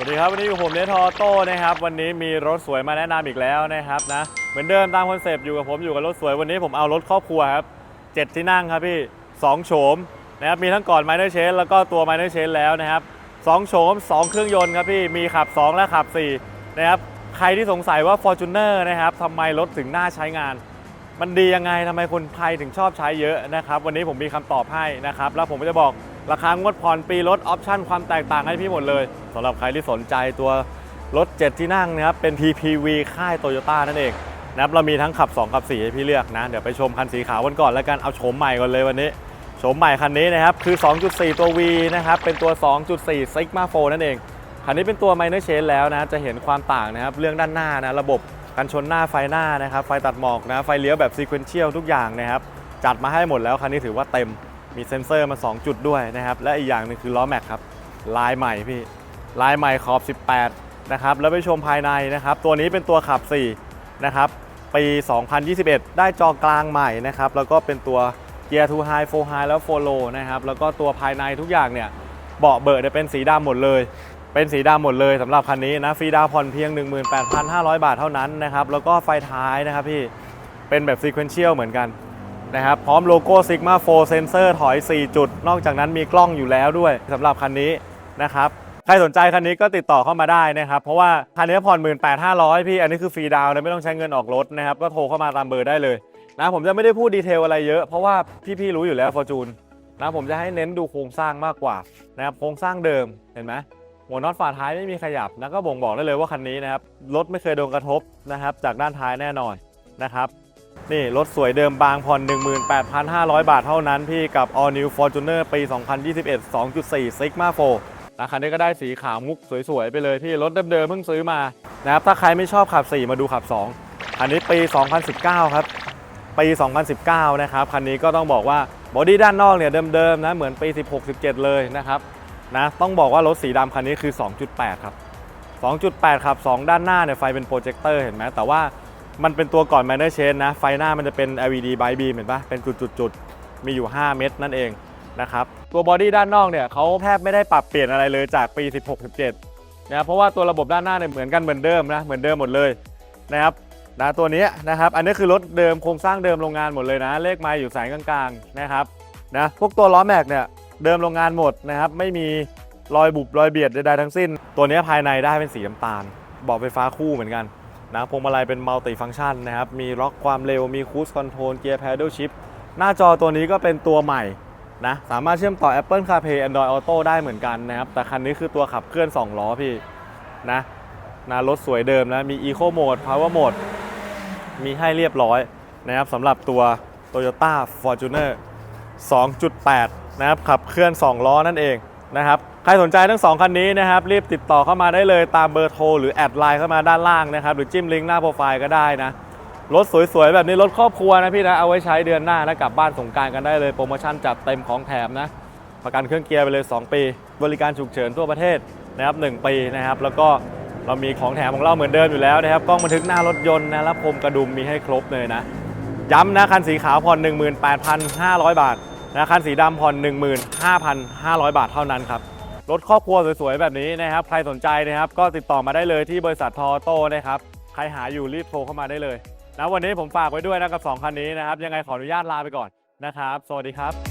สวัสดีครับวันนี้อยู่ผมเนทอโต้นะครับวันนี้มีรถสวยมาแนะนำอีกแล้วนะครับนะเหมือนเดิมตามคอนเซปต์อยู่กับผมอยู่กับรถสวยวันนี้ผมเอารถครอบครัวครับเจ็ดที่นั่งครับพี่สองโฉมนะครับมีทั้งก่อนไมเนอร์เชนแล้วก็ตัวไมเนอร์เชนแล้วนะครับสองโฉมสองเครื่องยนต์ครับพี่มีขับ 2 และขับ4นะครับใครที่สงสัยว่า Fortuner นะครับทำไมรถถึงน่าใช้งาน มันดียังไงทำไมคนไทยถึงชอบใช้เยอะนะครับวันนี้ผมมีคำตอบให้นะครับแล้วผมก็จะบอก ราคางวดผ่อนปีรถออปชั่นความแตกต่างให้พี่หมดเลยสำหรับใครที่สนใจตัวรถ 7 ที่นั่งนะครับเป็น PPV ค่ายโตโยต้านั่นเองนะครับเรามีทั้งขับ 2 ขับ 4 ให้พี่เลือกนะ เดี๋ยวไปชมคันสีขาวกันก่อนแล้วกันเอาโฉมใหม่ก่อนเลยวันนี้โฉมใหม่คันนี้นะครับคือ 2.4 ตัว V นะครับเป็นตัว 2.4 Sigma 4นั่นเองคันนี้เป็นตัว minor change แล้วนะจะเห็นความต่างนะครับเรื่องด้านหน้านะระบบกันชนหน้าไฟหน้านะครับไฟตัดหมอกนะไฟเลี้ยวแบบ sequential ทุกอย่างนะครับจัดมาให้หมดแล้วคันนี้ถือว่าเต็ม มีเซ็นเซอร์มา 2 จุดด้วยนะครับ และอีกอย่างหนึงคือล้อแม็กครับ ลายใหม่พี่ ลายใหม่ขอบ 18 นะครับ แล้วไปชมภายในนะครับ ตัวนี้เป็นตัวขับ 4 นะครับ ปี 2021 ได้จอกลางใหม่นะครับ แล้วก็เป็นตัว Gear 2 High 4 High แล้ว4 Low นะครับ แล้วก็ตัวภายในทุกอย่างเนี่ย เบาะเบิร์ดเนี่ยเป็นสีดำหมดเลย เป็นสีดำหมดเลยสำหรับคันนี้นะ ฟรีดาวน์ผ่อนเพียง 18,500 บาทเท่านั้นนะครับ แล้วก็ไฟท้ายนะครับพี่ เป็นแบบ Sequential เหมือนกัน นะครับพร้อมโลโก้ Sigma 4 Sensor ถอย 4 จุด นอกจากนั้นมีกล้องอยู่แล้วด้วยสำหรับคันนี้นะครับใครสนใจคันนี้ก็ติดต่อเข้ามาได้นะครับ เพราะว่าคันนี้ผ่อน 18,500 พี่ อันนี้คือฟรีดาวน์เลยไม่ต้องใช้เงินออกรถนะครับ ก็โทรเข้ามาตามเบอร์ได้เลยนะผมจะไม่ได้พูดดีเทลอะไรเยอะ เพราะว่าพี่ๆรู้อยู่แล้ว Fortune นะผมจะให้เน้นดูโครงสร้างมากกว่านะครับโครงสร้างเดิมเห็นไหมหัวน็อตฝาท้ายไม่มีขยับนะก็บ่งบอกได้เลยว่าคันนี้นะครับรถไม่เคยโดนกระทบนะครับจากด้านท้ายแน่นอนนะครับ นี่รถสวยเดิมบางผ่อน 18,500 บาทเท่านั้นพี่กับ All New Fortuner ปี 2021 2.4 Sigma 4นะคันนี้ก็ได้สีขาวมุกสวยๆ ไปเลยพี่รถเดิมๆเพิ่งซื้อมานะครับถ้าใครไม่ชอบขับ 4 มาดูขับ2คันนี้ปี 2019 ครับ ปี 2019 นะครับ คันนี้ก็ต้องบอกว่าบอดี้ด้านนอกเนี่ยเดิมๆนะเหมือนปี 16-17 เลยนะครับนะต้องบอกว่ารถสีดำคันนี้คือ 2.8 ครับ 2.8 ครับ 2 ด้านหน้าเนี่ยไฟเป็นโปรเจคเตอร์เห็นไหมแต่ว่า มันเป็นตัวก่อน Minor Change นะ ไฟหน้ามันจะเป็น LED by beam เห็นปะเป็นจุดๆ มีอยู่ 5 เม็ดนั่นเองนะครับ ตัวบอดี้ด้านนอกเนี่ยเขาแทบไม่ได้ปรับเปลี่ยนอะไรเลยจากปี 16-17นะครับเพราะว่าตัวระบบด้านหน้าเนี่ยเหมือนกันเหมือนเดิมนะเหมือนเดิมหมดเลยนะครับนะตัวนี้นะครับอันนี้คือรถเดิมโครงสร้างเดิมโรงงานหมดเลยนะ เลขไม้อยู่สายกลางๆนะครับนะพวกตัวล้อแม็กเนี่ยเดิมโรงงานหมดนะครับไม่มีรอยบุบรอยเบียดใดๆทั้งสิ้น ตัวนี้ภายในได้เป็นสีน้ำตาลบาะไฟฟ้าคู่เหมือนกัน นะพวงมาลัยเป็นมัลติฟังก์ชันนะครับ มีล็อกความเร็ว มีคู i คอนโทรล เกียร์ paddle shift หน้าจอตัวนี้ก็เป็นตัวใหม่นะ สามารถเชื่อมต่อ Apple CarPlay Android Auto ได้เหมือนกันนะครับ แต่คันนี้คือตัวขับเคลื่อน 2 ล้อพี่นะนะรถสวยเดิมนะ มี Eco Mode Power Mode มีให้เรียบร้อยนะครับสำหรับตัว Toyota Fortuner 2.8 นะครับ ขับเคลื่อน 2 ล้อนั่นเองนะครับ ครสนใจทั้ง 2 คันนี้นะครับ รีบติดต่อเข้ามาได้เลยตามเบอร์โทรหรือแอดไลน์เข้ามาด้านล่างนะครับ หรือจิ้มลิงก์หน้าโปรไฟล์ก็ได้นะ รถสวยๆ แบบนี้ รถครอบครัวนะพี่นะ เอาไว้ใช้เดือนหน้าแล้วกลับบ้านสงกรารกันได้เลย โปรโมชั่นจัดเต็มของแถมนะ ประกันเครื่องเกียร์ไปเลย 2 ปี บริการฉุกเฉินทั่วประเทศนะครับ1ปีนะครับ แล้วก็เรามีของแถมของเราเหมือนเดิมอยู่แล้วนะครับกล้องบันทึกหน้ารถยนต์นะและพรมกระดุมมีให้ครบเลยนะ ย้ำนะคันสีขาวผ่อน18,500 บาทนะคันสีดำผ่อน15,500 บาทเท่านั้นครับ รถครอบครัวสวยๆ แบบนี้นะครับ ใครสนใจนะครับ ก็ติดต่อมาได้เลยที่บริษัททอโต้นะครับ ใครหาอยู่รีบโทรเข้ามาได้เลยนะวันนี้ผมฝากไว้ด้วยนะกับ 2 คันนี้นะครับ ยังไงขออนุญาตลาไปก่อนนะครับ สวัสดีครับ